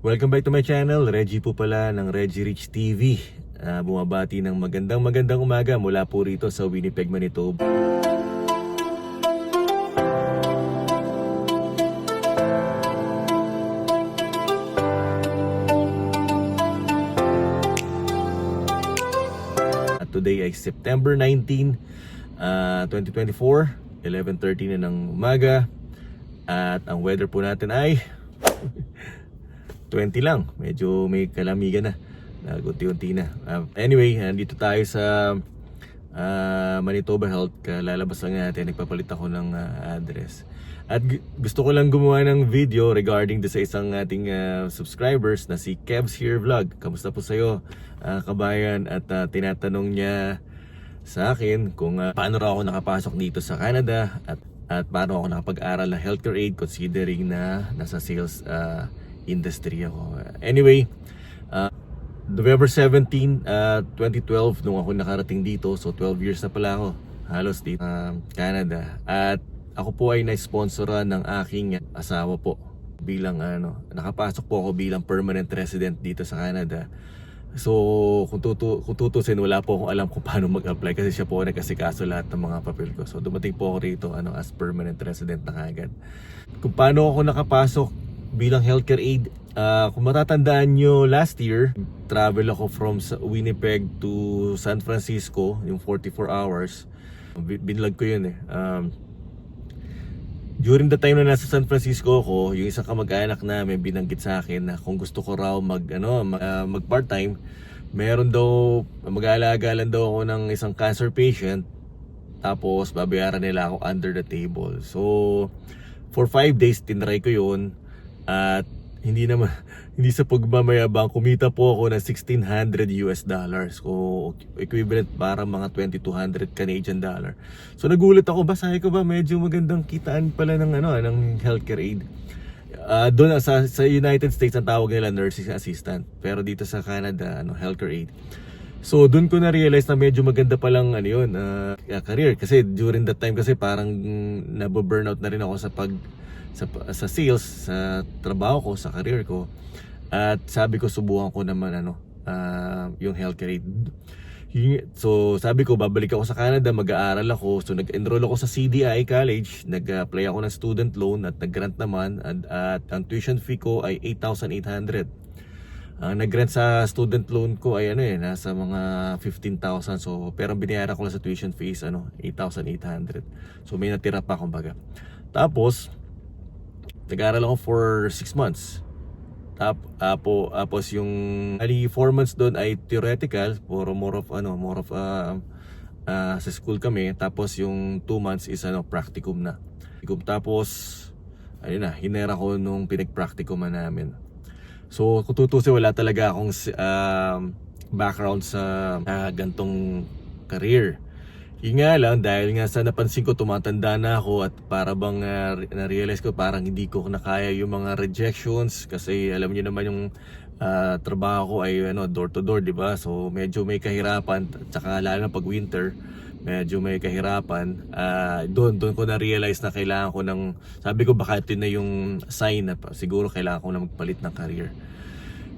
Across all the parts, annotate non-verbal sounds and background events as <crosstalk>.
Welcome back to my channel. Reggie po pala ng Reggie Rich TV. Ah, bumabati ng magandang magandang umaga mula po rito sa Winnipeg, Manitoba. At today ay September 19, ah, 2024, 11.30 na ng umaga. At ang weather po natin ay 20 lang. Medyo may kalamigan na. Nagunti-unti na. Uh, anyway, nandito tayo sa uh, Manitoba Health. Lalabas lang natin. Nagpapalit ako ng uh, address. At gu- gusto ko lang gumawa ng video regarding sa isang ating uh, subscribers na si Kevs Here Vlog. Kamusta po sa'yo, uh, kabayan? At uh, tinatanong niya sa akin kung uh, paano raw ako nakapasok dito sa Canada at at paano ako nakapag-aral ng healthcare aid considering na nasa sales uh, industry ako. Anyway, uh, November 17, uh, 2012 nung ako nakarating dito. So 12 years na pala ako halos dito uh, Canada. At ako po ay na-sponsoran ng aking asawa po bilang ano, nakapasok po ako bilang permanent resident dito sa Canada. So, kung, tutu kung tutusin, wala po akong alam kung paano mag-apply kasi siya po ang nagkasikaso lahat ng mga papel ko. So, dumating po ako rito ano, as permanent resident na kagad. Kung paano ako nakapasok bilang healthcare aid, ah, kung matatandaan nyo last year, travel ako from Winnipeg to San Francisco, yung 44 hours. Bin- Binlog ko yun eh. Um, during the time na nasa San Francisco ako, yung isang kamag-anak namin binanggit sa akin na kung gusto ko raw mag ano mag, ah, mag part-time, meron daw mag-aalaga lang daw ako ng isang cancer patient tapos babayaran nila ako under the table. So for 5 days tinry ko 'yun at hindi naman <laughs> hindi sa pagmamayabang kumita po ako ng 1600 US dollars o equivalent para mga 2200 Canadian dollar. So nagulat ako ba sabi ko ba medyo magandang kitaan pala ng ano ng healthcare aid. Ah, doon sa, sa United States ang tawag nila nursing assistant pero dito sa Canada ano healthcare aid. So doon ko na realize na medyo maganda pa lang ano yun, ah, career kasi during that time kasi parang nababurnout na rin ako sa pag sa, sa sales, sa trabaho ko, sa career ko. At sabi ko subukan ko naman ano, ah, yung healthcare aid. So sabi ko babalik ako sa Canada, mag-aaral ako. So nag-enroll ako sa CDI College, nag-apply ako ng student loan at nag-grant naman at, at ang tuition fee ko ay 8,800. Ang nag-grant sa student loan ko ay ano eh, nasa mga 15,000. So, pero binayaran ko lang sa tuition fees, ano, 8,800. So, may natira pa kumbaga. Tapos, nag-aaral ako for 6 months. Tap, apo, tapos yung ali 4 months doon ay theoretical, for more of ano, more of uh, uh, sa school kami. Tapos yung 2 months is ano, practicum na. Tapos, ayun na, hinera ko nung pinag-practicum namin. So, kung tutusin, wala talaga akong um, background sa uh, gantong career. Yun nga lang, dahil nga sa napansin ko, tumatanda na ako at para bang uh, na-realize ko parang hindi ko nakaya yung mga rejections kasi alam niyo naman yung uh, trabaho ko ay ano, door to door, di ba? So, medyo may kahirapan, tsaka lalo na pag winter, medyo may kahirapan. Ah, doon doon ko na realize na kailangan ko ng sabi ko baka ito na yung sign na siguro kailangan ko na magpalit ng career.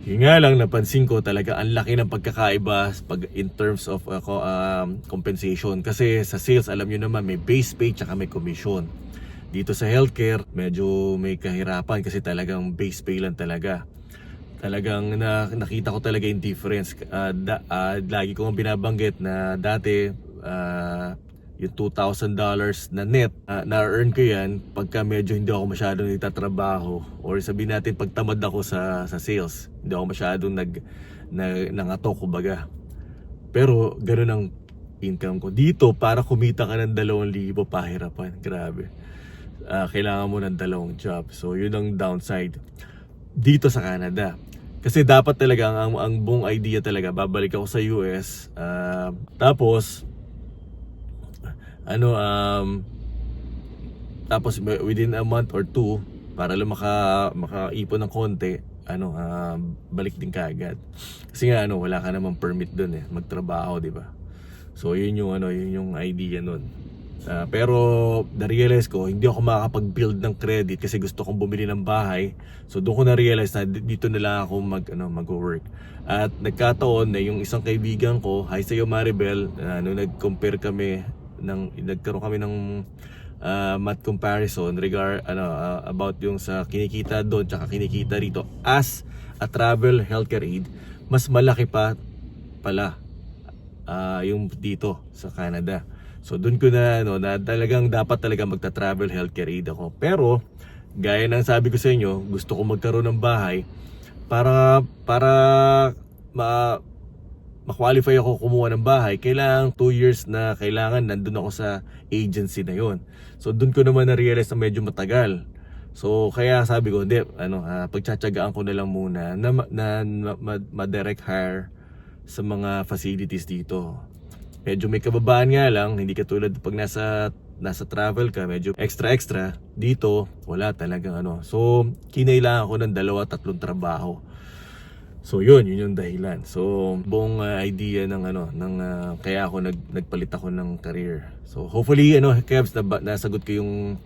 Yun nga lang napansin ko talaga ang laki ng pagkakaiba pag in terms of uh, um, compensation kasi sa sales alam niyo naman may base pay tsaka may commission. Dito sa healthcare medyo may kahirapan kasi talagang base pay lang talaga talagang na, nakita ko talaga yung difference. Ah, da, ah, lagi ko nga binabanggit na dati ah, yung $2,000 na net ah, na-earn ko yan pagka medyo hindi ako masyadong nagtatrabaho or sabihin natin pagtamad ako sa, sa sales. Hindi ako masyadong nag, na, nangatok kumbaga. Pero ganun ang income ko. Dito, para kumita ka ng 2,000 pahirapan. Grabe. Ah, kailangan mo ng dalawang job. So, yun ang downside dito sa Canada. Kasi dapat talaga ang, ang, buong idea talaga babalik ako sa US ah, tapos ano um tapos within a month or two para lang maka makaipon ng konti ano ah, balik din kaagad kasi nga ano wala ka namang permit doon eh magtrabaho di ba so yun yung ano yun yung idea nun Ah, pero na-realize ko, hindi ako makakapag-build ng credit kasi gusto kong bumili ng bahay. So doon ko na-realize na di- dito na lang ako mag, ano, mag-work. At nagkataon na yung isang kaibigan ko, hi sa iyo Maribel, uh, nung nag-compare kami, ng, nagkaroon kami ng uh, math comparison regard ano ah, about yung sa kinikita doon tsaka kinikita rito as a travel healthcare aid mas malaki pa pala ah, yung dito sa Canada. So doon ko na ano na talagang dapat talaga magta-travel healthcare aid ako. Pero gaya ng sabi ko sa inyo, gusto ko magkaroon ng bahay para para ma ma-qualify ako kumuha ng bahay, kailangan 2 years na kailangan nandun ako sa agency na yon. So doon ko naman na-realize na medyo matagal. So kaya sabi ko, hindi, ano, ah, pagtsatsagaan ko na lang muna na, na, ma- ma-direct hire sa mga facilities dito. Medyo may kababaan nga lang, hindi katulad pag nasa nasa travel ka, medyo extra extra. Dito, wala talagang ano. So, kinailangan ko ng dalawa, tatlong trabaho. So yun, yun yung dahilan. So buong uh, idea ng ano, ng uh, kaya ako nag nagpalit ako ng career. So hopefully ano, Kevs, na, nasagot ko yung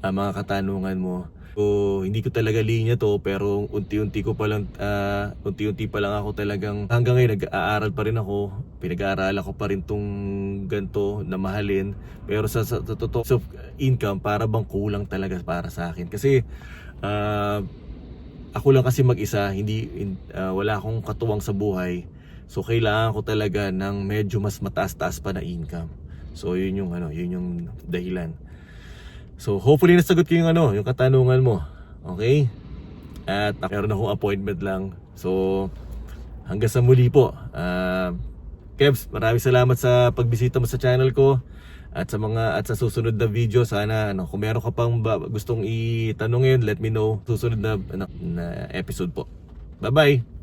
uh, mga katanungan mo. So hindi ko talaga linya to pero unti-unti ko pa lang uh, unti-unti pa lang ako talagang hanggang ngayon nag-aaral pa rin ako. Pinag-aaralan ko pa rin tong ganto na mahalin. Pero sa, sa, sa totoo so, income para bang kulang talaga para sa akin kasi uh, ako lang kasi mag-isa, hindi in- ah, wala akong katuwang sa buhay. So kailangan ko talaga ng medyo mas mataas-taas pa na income. So yun yung ano, yun yung dahilan. So hopefully nasagot ko yung ano, yung katanungan mo. Okay? At meron akong appointment lang. So hanggang sa muli po. Ah, Kevs, maraming salamat sa pagbisita mo sa channel ko at sa mga at sa susunod na video sana ano kung meron ka pang ba, gustong itanongin let me know. Susunod na, na, na episode po. Bye bye